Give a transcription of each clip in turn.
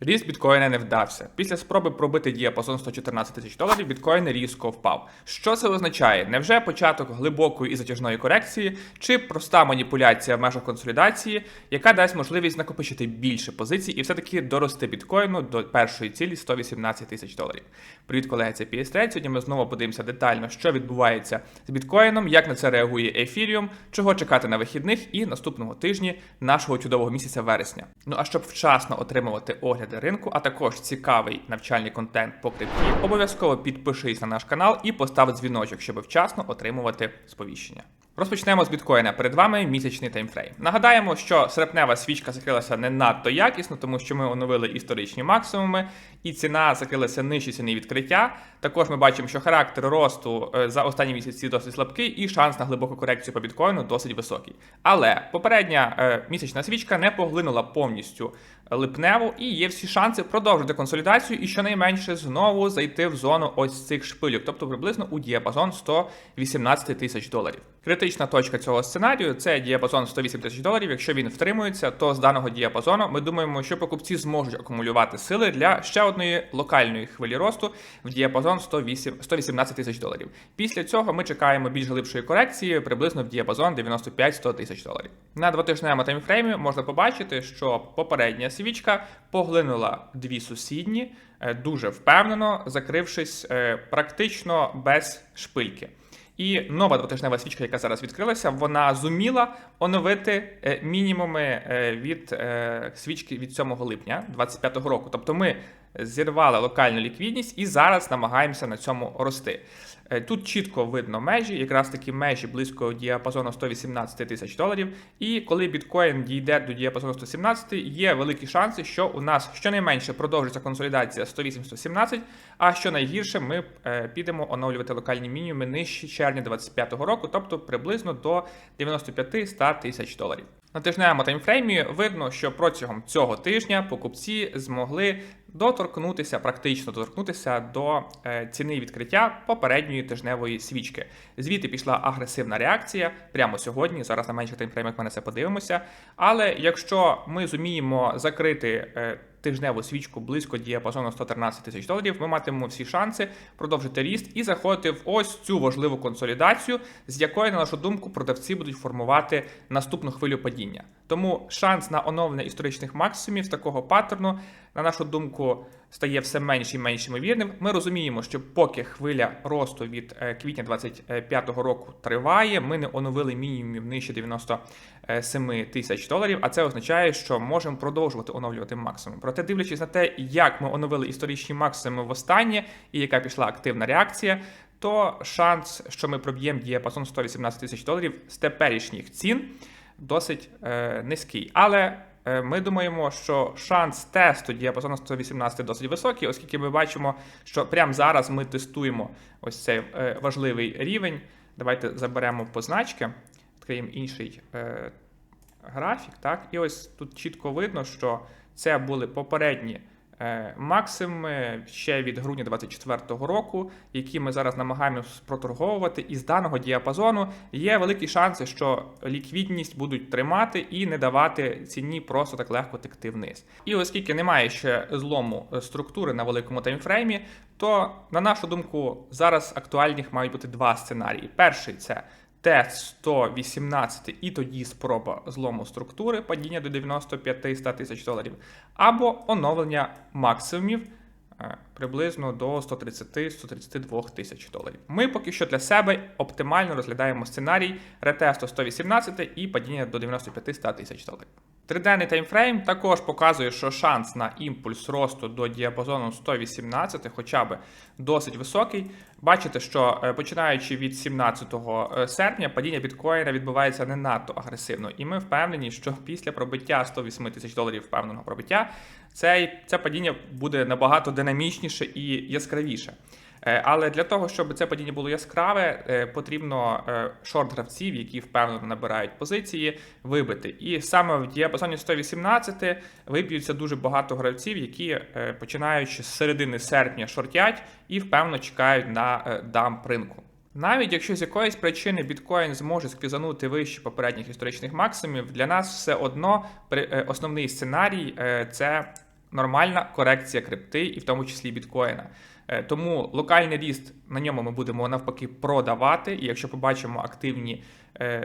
Ріст біткоїна не вдався. Після спроби пробити діапазон 114 тисяч доларів біткоін різко впав. Що це означає? Невже початок глибокої і затяжної корекції, чи проста маніпуляція в межах консолідації, яка дасть можливість накопичити більше позицій і все-таки дорости біткоїну до першої цілі 118 тисяч доларів? Привіт, колеги, це PS Trade. Сьогодні ми знову подивимося детально, що відбувається з біткоїном, як на це реагує ефіріум, чого чекати на вихідних і наступного тижні нашого чудового місяця вересня. Ну а щоб вчасно отримувати огляди ринку, а також цікавий навчальний контент по крипті, обов'язково підпишись на наш канал і постав дзвіночок, щоб вчасно отримувати сповіщення. Розпочнемо з біткоїна. Перед вами місячний таймфрейм. Нагадаємо, що серпнева свічка закрилася не надто якісно, тому що ми оновили історичні максимуми, і ціна закрилася нижче ціни відкриття. Також ми бачимо, що характер росту е, за останні місяці досить слабкий, і шанс на глибоку корекцію по біткоїну досить високий. Але попередня е, місячна свічка не поглинула повністю липневу, і є всі шанси продовжити консолідацію і щонайменше знову зайти в зону ось цих шпилів, тобто приблизно у діапазон 118 тисяч доларів. Критична точка цього сценарію це діапазон 108 тисяч доларів. Якщо він втримується, то з даного діапазону ми думаємо, що покупці зможуть акумулювати сили для ще одної локальної хвилі росту в діапазон 108, 118 тисяч доларів. Після цього ми чекаємо більш глибшої корекції, приблизно в діапазон 95-100 тисяч доларів. На двотижневому таймфреймі можна побачити, що попередня свічка поглинула дві сусідні е, дуже впевнено, закрившись е, практично без шпильки. І нова двотижнева свічка, яка зараз відкрилася, вона зуміла оновити е, мінімуми від свічки від 7 липня 2025 року. Тобто ми зірвали локальну ліквідність і зараз намагаємося на цьому рости. Е, Тут чітко видно межі, якраз такі межі близько діапазону 118 тисяч доларів. І коли біткоін дійде до діапазону 117, є великі шанси, що у нас щонайменше продовжиться консолідація 108-117, а що найгірше, ми е, підемо оновлювати локальні мінімуми нижче червня 2025 року, тобто приблизно до 95-100 тисяч доларів. На тижневому таймфреймі видно, що протягом цього тижня покупці змогли доторкнутися, практично доторкнутися до е, ціни відкриття попередньої тижневої свічки. Звідти пішла агресивна реакція прямо сьогодні. Зараз на менших таймфреймах ми на це подивимося. Але якщо ми зуміємо закрити е, тижневу свічку близько діапазону 113 тисяч доларів, ми матимемо всі шанси продовжити ріст і заходити в ось цю важливу консолідацію, з якої, на нашу думку, продавці будуть формувати наступну хвилю падіння. Тому шанс на оновлення історичних максимумів з такого паттерну, на нашу думку, стає все менш і менш ймовірним. Ми розуміємо, що поки хвиля росту від е, квітня 2025 року триває, ми не оновили мінімумів нижче 97 тисяч доларів, а це означає, що можемо продовжувати оновлювати максимум. Проте, дивлячись на те, як ми оновили історичні максимуми востаннє і яка пішла активна реакція. То шанс, що ми проб'ємо діапазон 118 тисяч доларів з теперішніх цін, досить е, низький. Але ми думаємо, що шанс тесту діапазону 118 досить високий, оскільки ми бачимо, що прямо зараз ми тестуємо ось цей е, важливий рівень. Давайте заберемо позначки, відкриємо інший е, графік. Так, і ось тут чітко видно, що це були попередні. Е, Максимуми ще від грудня 2024 року, які ми зараз намагаємося проторговувати, і з даного діапазону є великі шанси, що ліквідність будуть тримати і не давати ціні просто так легко текти вниз. І оскільки немає ще злому е, структури на великому таймфреймі, то на нашу думку зараз актуальних мають бути два сценарії. Перший це тест 118 і тоді спроба злому структури падіння до 95-100 тисяч доларів, або оновлення максимумів е, приблизно до 130-132 тисяч доларів. Ми поки що для себе оптимально розглядаємо сценарій ретесту 118 і падіння до 95-100 тисяч доларів. Триденний таймфрейм також показує, що шанс на імпульс росту до діапазону 118 хоча б досить високий. Бачите, що е, починаючи від 17 е, серпня падіння біткоїна відбувається не надто агресивно, і ми впевнені, що після пробиття 108 тисяч доларів впевненого пробиття цей, це падіння буде набагато динамічніше і яскравіше. Е, Але для того, щоб це падіння було яскраве, е, потрібно е, шорт-гравців, які впевнено набирають позиції, вибити. І саме в діапазоні 118 виб'ються дуже багато гравців, які починаючи з середини серпня шортять і впевнено чекають на дамп ринку. Навіть якщо з якоїсь причини біткоін зможе сквізанути вище попередніх історичних максимумів, для нас все одно основний сценарій це нормальна корекція крипти, і в тому числі біткоїна. Е, Тому локальний ріст на ньому ми будемо навпаки продавати. І якщо побачимо активні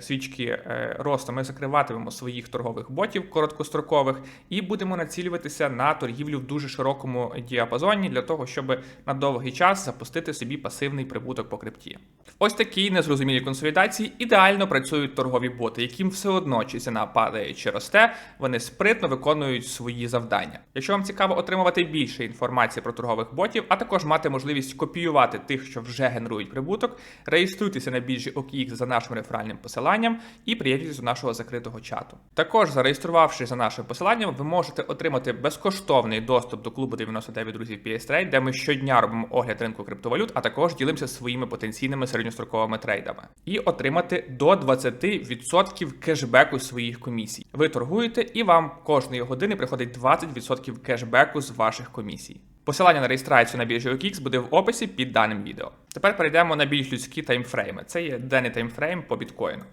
свічки е, росту, ми закриватимемо своїх торгових ботів короткострокових і будемо націлюватися на торгівлю в дуже широкому діапазоні для того, щоб на довгий час запустити собі пасивний прибуток по крипті. Ось такі незрозумілі консолідації ідеально працюють торгові боти, яким все одно чи ціна падає чи росте, вони спритно виконують свої завдання. Якщо вам цікаво отримувати більше інформації про торгових ботів, а також мати можливість копіювати тих, що вже генерують прибуток, реєструйтеся на біржі OKX за нашим реферальним посиланням і приєднуйтесь до нашого закритого чату. Також, зареєструвавшись за нашим посиланням, ви можете отримати безкоштовний доступ до клубу 99 друзів PS Trade, де ми щодня робимо огляд ринку криптовалют, а також ділимося своїми потенційними середньостроковими трейдами, і отримати до 20% кешбеку своїх комісій. Ви торгуєте, і вам кожної години приходить 20% кешбеку з ваших комісій. Посилання на реєстрацію на біржі OKX буде в описі під даним відео. Тепер перейдемо на більш людські таймфрейми. Це є денний таймфрейм по біткоїну.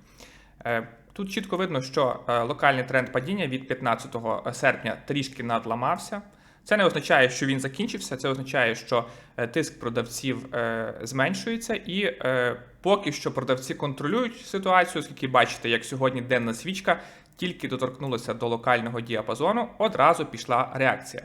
Е, Тут чітко видно, що е, локальний тренд падіння від 15 серпня трішки надламався. Це не означає, що він закінчився, це означає, що е, тиск продавців зменшується, і поки що продавці контролюють ситуацію, оскільки бачите, як сьогодні денна свічка тільки доторкнулася до локального діапазону, одразу пішла реакція.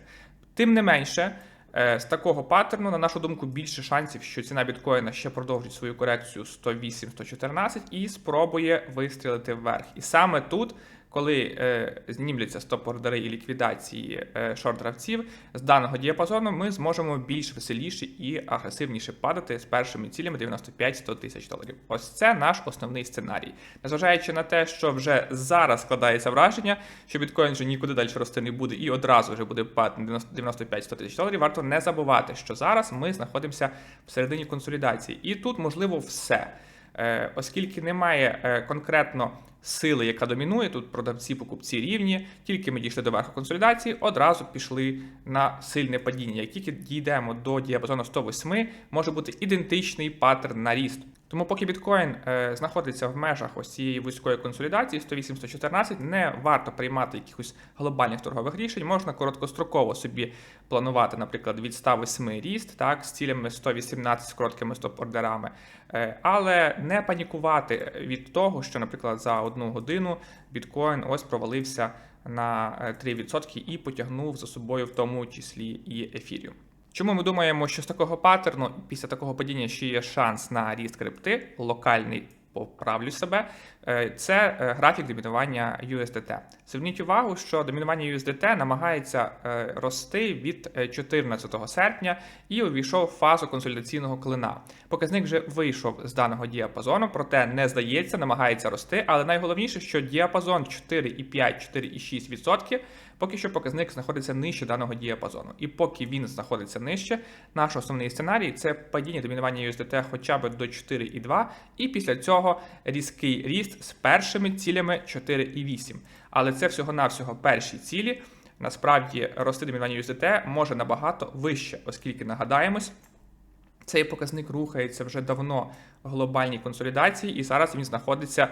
Тим не менше, з такого паттерну, на нашу думку, більше шансів, що ціна біткоїна ще продовжить свою корекцію 108-114 і спробує вистрілити вверх. І саме тут, коли е, знімляться стоп-ордери і ліквідації е, шорт-гравців, з даного діапазону ми зможемо більш веселіше і агресивніше падати з першими цілями 95-100 тисяч доларів. Ось це наш основний сценарій. Незважаючи на те, що вже зараз складається враження, що біткоін вже нікуди далі рости не буде і одразу вже буде падати на 95-100 тисяч доларів, варто не забувати, що зараз ми знаходимося всередині консолідації, і тут можливо все. Е, Оскільки немає е, конкретно сили, яка домінує, тут продавці, покупці рівні, тільки ми дійшли до верху консолідації, одразу пішли на сильне падіння. Як тільки дійдемо до діапазону 108, може бути ідентичний паттерн на ріст. Тому поки біткоін е, знаходиться в межах ось цієї вузької консолідації 108-114, не варто приймати якихось глобальних торгових рішень. Можна короткостроково собі планувати, наприклад, від 108 ріст, так, з цілями 118 з короткими стоп-ордерами, Е, але не панікувати від того, що, наприклад, за одну годину біткоін ось провалився на е, 3% і потягнув за собою в тому числі і ефіріум. Чому ми думаємо, що з такого паттерну після такого падіння ще є шанс на ріст крипти, локальний, поправлю себе, е, це е, графік домінування USDT. Зверніть увагу, що домінування USDT намагається е, рости від е, 14 серпня і увійшов в фазу консолідаційного клина. Показник вже вийшов з даного діапазону, проте не здається, намагається рости. Але найголовніше, що діапазон 4,5-4,6% поки що показник знаходиться нижче даного діапазону. І поки він знаходиться нижче, наш основний сценарій це падіння домінування USDT хоча б до 4,2, і після цього різкий ріст з першими цілями 4,8. Але це всього-навсього перші цілі. Насправді рости домінування USDT може набагато вище, оскільки нагадаємось. Цей показник рухається вже давно в глобальній консолідації, і зараз він знаходиться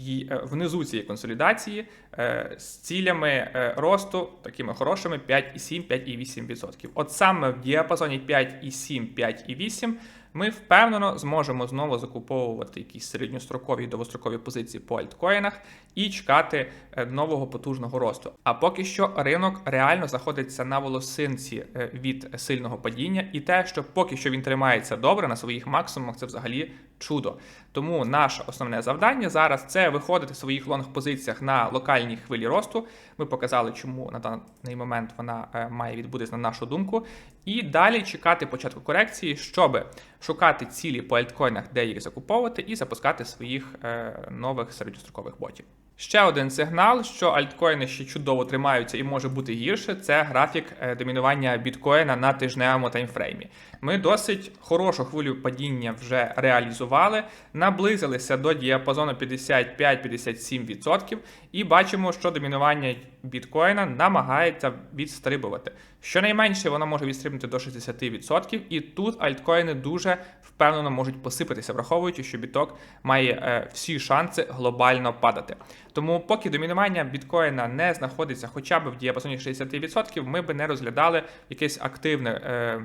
е, внизу цієї консолідації е, з цілями е, росту такими хорошими 5,7-5,8%. От саме в діапазоні 5,7-5,8 ми впевнено зможемо знову закуповувати якісь середньострокові і довгострокові позиції по альткоїнах і чекати е, нового потужного росту. А поки що ринок реально знаходиться на волосинці е, від сильного падіння, і те, що поки що він тримається добре на своїх максимумах, це взагалі чудо. Тому наше основне завдання зараз це виходити в своїх лонг-позиціях на локальній хвилі росту. Ми показали, чому на даний момент вона е, має відбутися на нашу думку. І далі чекати початку корекції, щоб шукати цілі по альткоїнах, де їх закуповувати, і запускати своїх е, нових середньострокових ботів. Ще один сигнал, що альткоїни ще чудово тримаються і може бути гірше, це графік е, домінування біткоїна на тижневому таймфреймі. Ми досить хорошу хвилю падіння вже реалізували, наблизилися до діапазону 55-57% і бачимо, що домінування біткоїна намагається відстрибувати. Щонайменше воно може відстрибнути до 60%, і тут альткоїни дуже впевнено можуть посипатися, враховуючи, що біток має е, всі шанси глобально падати. Тому, поки домінування біткоїна не знаходиться хоча б в діапазоні 60%, ми би не розглядали якесь активне. Е,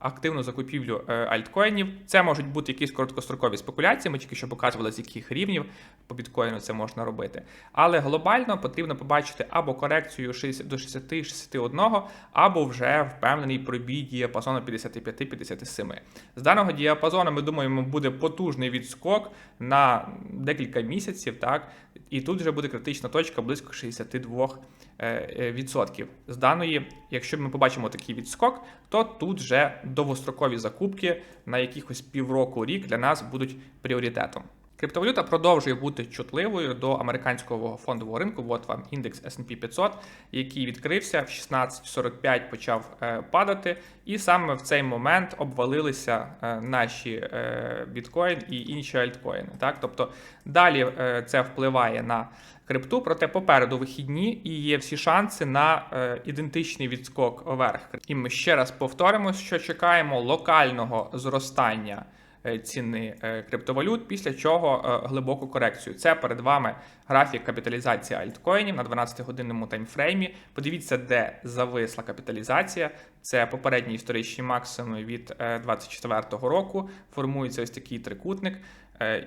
Активну закупівлю е, альткоїнів. Це можуть бути якісь короткострокові спекуляції. Ми тільки що показували, з яких рівнів по біткоїну це можна робити. Але глобально потрібно побачити або корекцію 60 до 60-61, або вже впевнений пробій діапазону 55-57. З даного діапазону ми думаємо, буде потужний відскок на декілька місяців. Так, і тут вже буде критична точка близько 62%. Е, е. З даної, якщо ми побачимо такий відскок, то тут вже довгострокові закупки на якихось півроку рік для нас будуть пріоритетом. Криптовалюта продовжує бути чутливою до американського фондового ринку. От вам індекс S&P 500, який відкрився в 16.45 почав е, падати, і саме в цей момент обвалилися е, наші е, біткоін і інші альткоїни. Так, тобто далі це впливає на крипту, проте попереду вихідні і є всі шанси на ідентичний відскок вверх. І ми ще раз повторимо, що чекаємо локального зростання. Е, ціни е, криптовалют, після чого е, глибоку корекцію. Це перед вами графік капіталізації альткоїнів на 12-годинному таймфреймі. Подивіться, де зависла капіталізація. Це попередні історичні максимуми від 2024 року. Формується ось такий трикутник.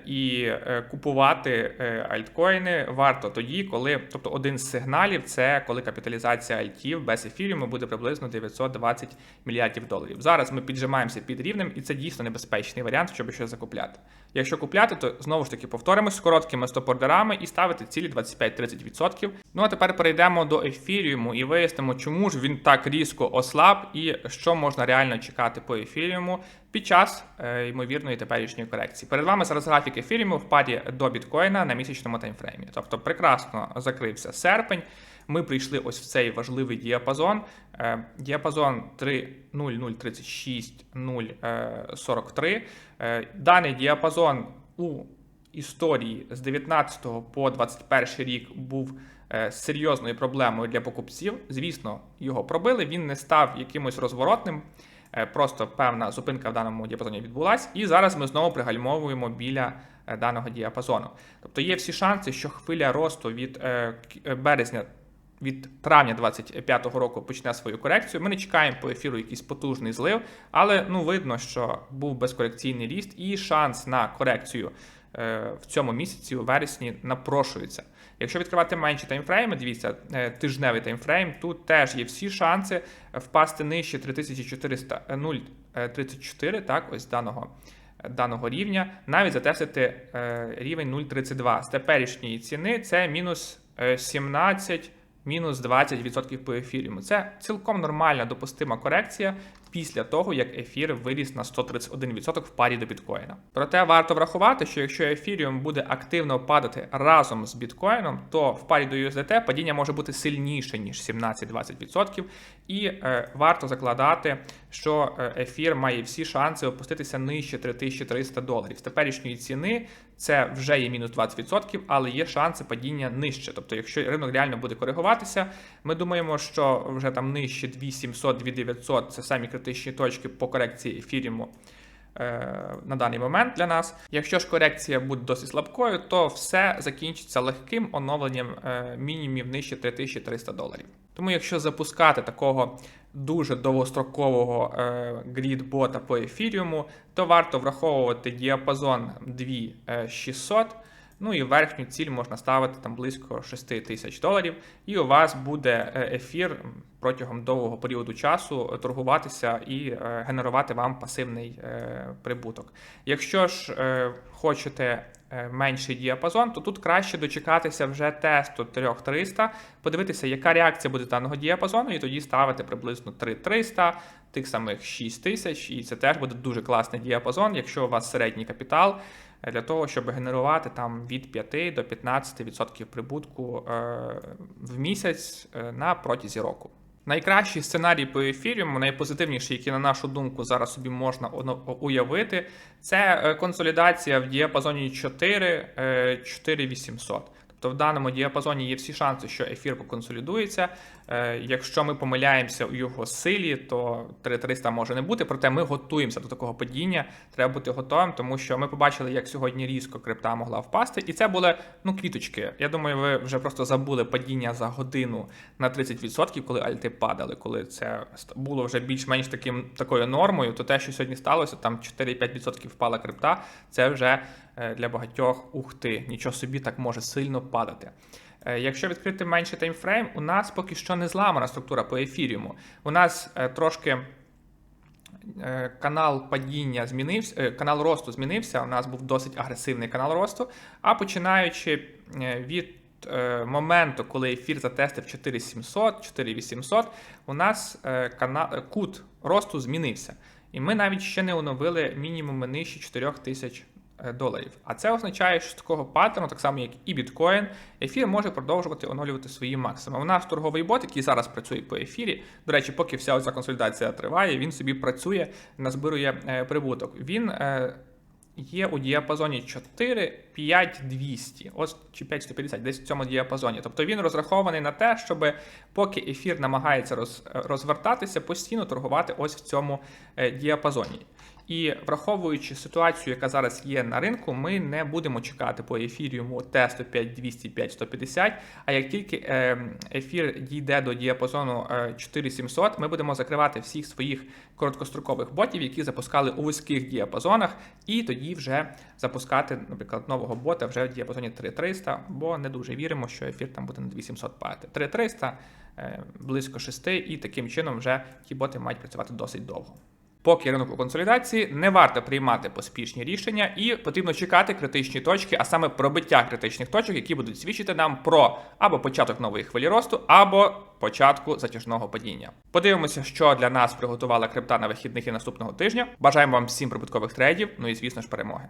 І купувати альткоїни варто тоді, коли тобто один з сигналів це коли капіталізація альтів без ефіріуму буде приблизно 920 мільярдів доларів. Зараз ми піджимаємося під рівнем, і це дійсно небезпечний варіант, щоб щось закупляти. Якщо купляти, то знову ж таки повторимось з короткими стоп-ордерами і ставити цілі 25-30%. Ну а тепер перейдемо до ефіріуму і вияснимо, чому ж він так різко ослаб і що можна реально чекати по ефіріуму під час е, ймовірної теперішньої корекції. Перед вами зараз графік ефіріуму в парі до біткоїна на місячному таймфреймі. Тобто прекрасно закрився серпень. Ми прийшли ось в цей важливий діапазон. Е, діапазон 3.0.036.043. Е, даний діапазон у історії з 19 по 21 рік був серйозною проблемою для покупців. Звісно, його пробили. Він не став якимось розворотним. Просто певна зупинка в даному діапазоні відбулася, і зараз ми знову пригальмовуємо біля даного діапазону. Тобто є всі шанси, що хвиля росту від березня від травня 25-го року почне свою корекцію. Ми не чекаємо по ефіру якийсь потужний злив, але ну видно, що був безкорекційний ріст, і шанс на корекцію е, в цьому місяці, у вересні, напрошується. Якщо відкривати менші таймфрейми, дивіться, е, тижневий таймфрейм, тут теж є всі шанси впасти нижче 3400 0,34, так, ось даного. Даного рівня навіть затестити е, рівень 0,32 з теперішньої ціни це мінус 17 мінус 20% по ефіріуму. Це цілком нормальна допустима корекція після того, як ефір виріс на 131% в парі до біткоїна. Проте варто врахувати, що якщо ефіріум буде активно падати разом з біткоїном, то в парі до USDT падіння може бути сильніше ніж 17-20%, і е, варто закладати, що е, ефір має всі шанси опуститися нижче 3300 доларів. З теперішньої ціни це вже є мінус 20%, але є шанси падіння нижче. Тобто, якщо ринок реально буде коригуватися, ми думаємо, що вже там нижче 2700, 2900 це самі критичні точки по корекції ефіріуму. Е, на даний момент для нас. Якщо ж корекція буде досить слабкою, то все закінчиться легким оновленням мінімів нижче 3300 доларів. Тому, якщо запускати такого дуже довгострокового е, грід-бота по ефіріуму, то варто враховувати діапазон 2600. Ну і верхню ціль можна ставити там близько 6 тисяч доларів, і у вас буде ефір протягом довгого періоду часу торгуватися і е, генерувати вам пасивний е, прибуток. Якщо ж е, хочете менший діапазон, то тут краще дочекатися вже тесту 3300, подивитися, яка реакція буде даного діапазону, і тоді ставити приблизно 3300, тих самих 6000, і це теж буде дуже класний діапазон, якщо у вас середній капітал. Для того, щоб генерувати там від 5 до 15% прибутку в місяць на протязі року. Найкращий сценарій по ефіріуму, найпозитивніший, який, на нашу думку, зараз собі можна уявити, це е, консолідація в діапазоні 4 4800. Тобто в даному діапазоні є всі шанси, що ефір поконсолідується. Е, Якщо ми помиляємося у його силі, то 3300 може не бути. Проте ми готуємося до такого падіння. Треба бути готовим, тому що ми побачили, як сьогодні різко крипта могла впасти, і це були ну квіточки. Я думаю, ви вже просто забули падіння за годину на 30%, коли альти падали, коли це було вже більш-менш таким такою нормою. То те, що сьогодні сталося, там 4-5% впала крипта. Це вже е, для багатьох ух ти, нічого собі так може сильно падати. Е, Якщо відкрити менший таймфрейм, у нас поки що не зламана структура по ефіріуму. У нас е, трошки е, канал падіння змінився, канал росту змінився. У нас був досить агресивний канал росту. А починаючи від моменту, коли ефір затестив 4700, 4800, у нас кана- е, кут росту змінився. І ми навіть ще не оновили мінімуми нижче 4000 е, доларів. А це означає, що з такого паттерну, так само як і біткоін, ефір може продовжувати оновлювати свої максимуми. У нас торговий бот, який зараз працює по ефірі. До речі, поки вся ця консолідація триває, він собі працює, назбирує е, прибуток. Він е, є у діапазоні 4, 5, 200, ось чи 5 150, десь в цьому діапазоні. Тобто він розрахований на те, щоб поки ефір намагається роз, розвертатися, постійно торгувати ось в цьому е, діапазоні. І враховуючи ситуацію, яка зараз є на ринку, ми не будемо чекати по ефіріуму тесту 5200, 5150, А як тільки е, ефір дійде до діапазону е, 4700, ми будемо закривати всіх своїх короткострокових ботів, які запускали у вузьких діапазонах, і тоді вже запускати, наприклад, нового бота вже в діапазоні 3300, бо не дуже віримо, що ефір там буде на 2700 падати. 3300, е, близько 6, і таким чином вже ті боти мають працювати досить довго. Поки ринок у консолідації, не варто приймати поспішні рішення і потрібно чекати критичні точки, а саме пробиття критичних точок, які будуть свідчити нам про або початок нової хвилі росту, або початку затяжного падіння. Подивимося, що для нас приготувала крипта на вихідних і наступного тижня. Бажаємо вам всім прибуткових трейдів, ну і звісно ж перемоги.